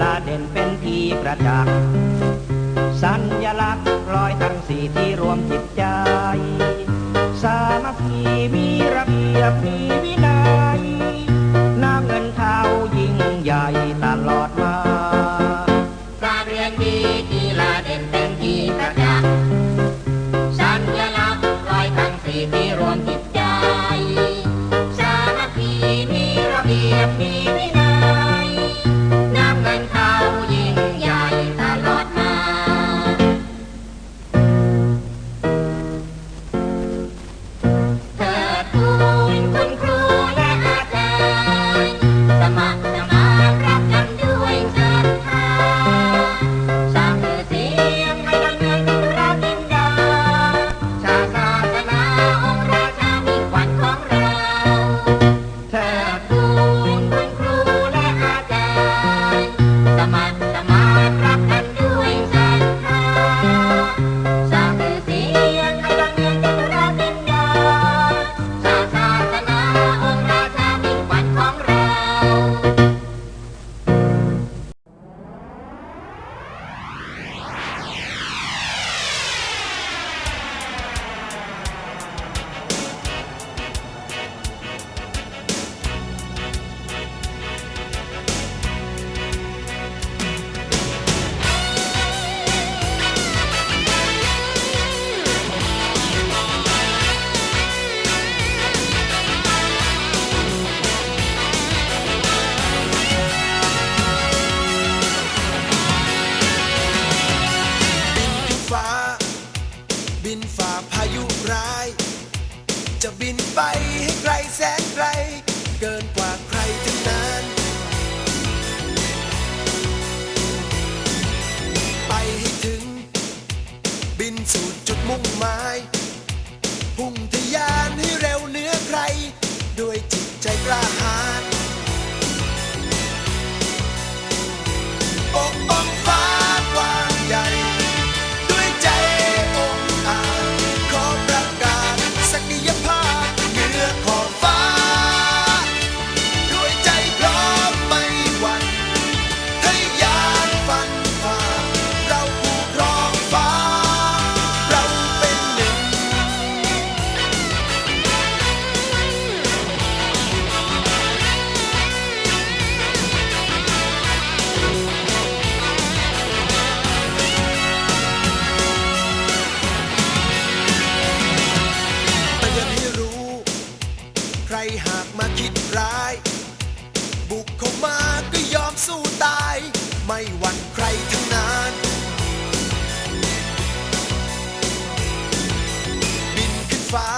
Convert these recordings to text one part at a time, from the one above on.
ลาเด่นเป็นที่ประจักษ์สัญลักษณ์รอยทั้งสี่ที่รวมจิตใจ สามัคคีมีระเบียบมีุร้าย จะบินไปให้ไกลแสนไกล เกินกว่าใครทั้นั้น ไปให้ถึง บินสู่จุดมุ่งหมาย พุ่ง มาคิดร้าย บุกเข้ามาก็ยอมสู้ตาย ไม่หวั่นใครทั้งนั้น บินขึ้นฟ้า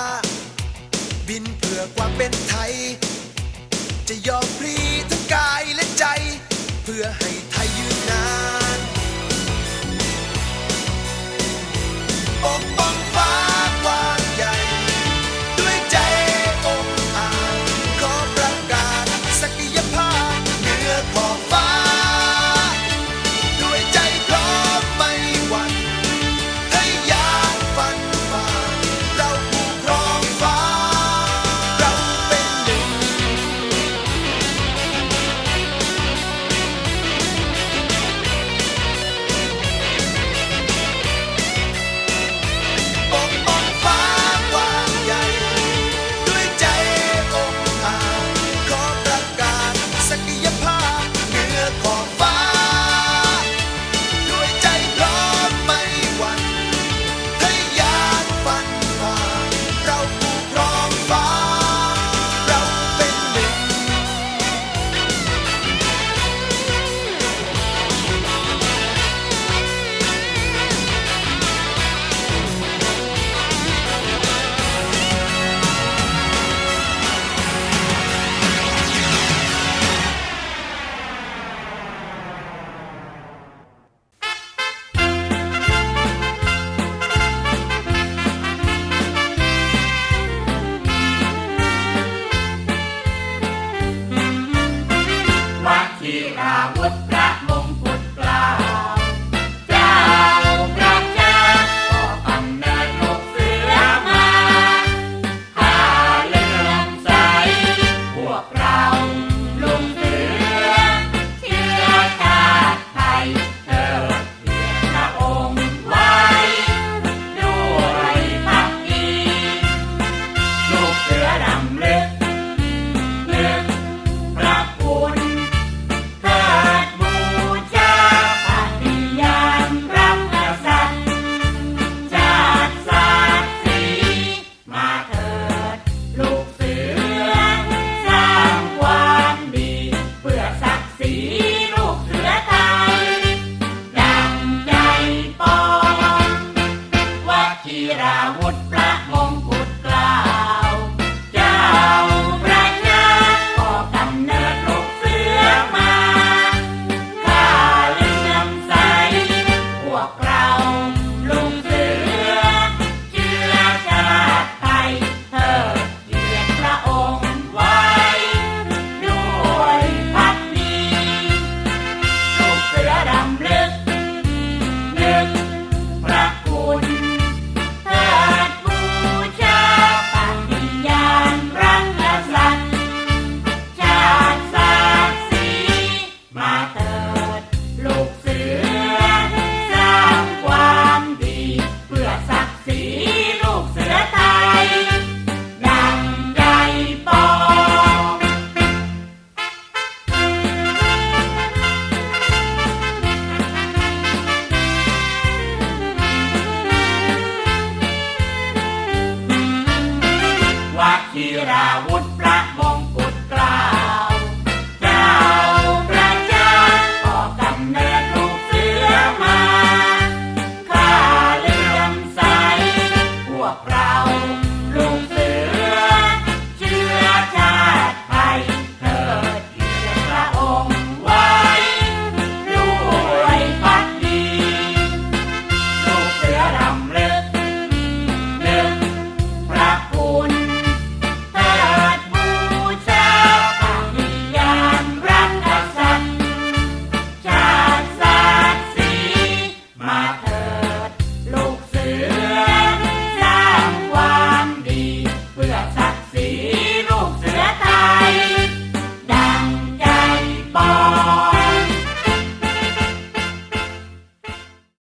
บินเพื่อความเป็นไทย จะยอมพลีทั้งกายและใจ เพื่อให้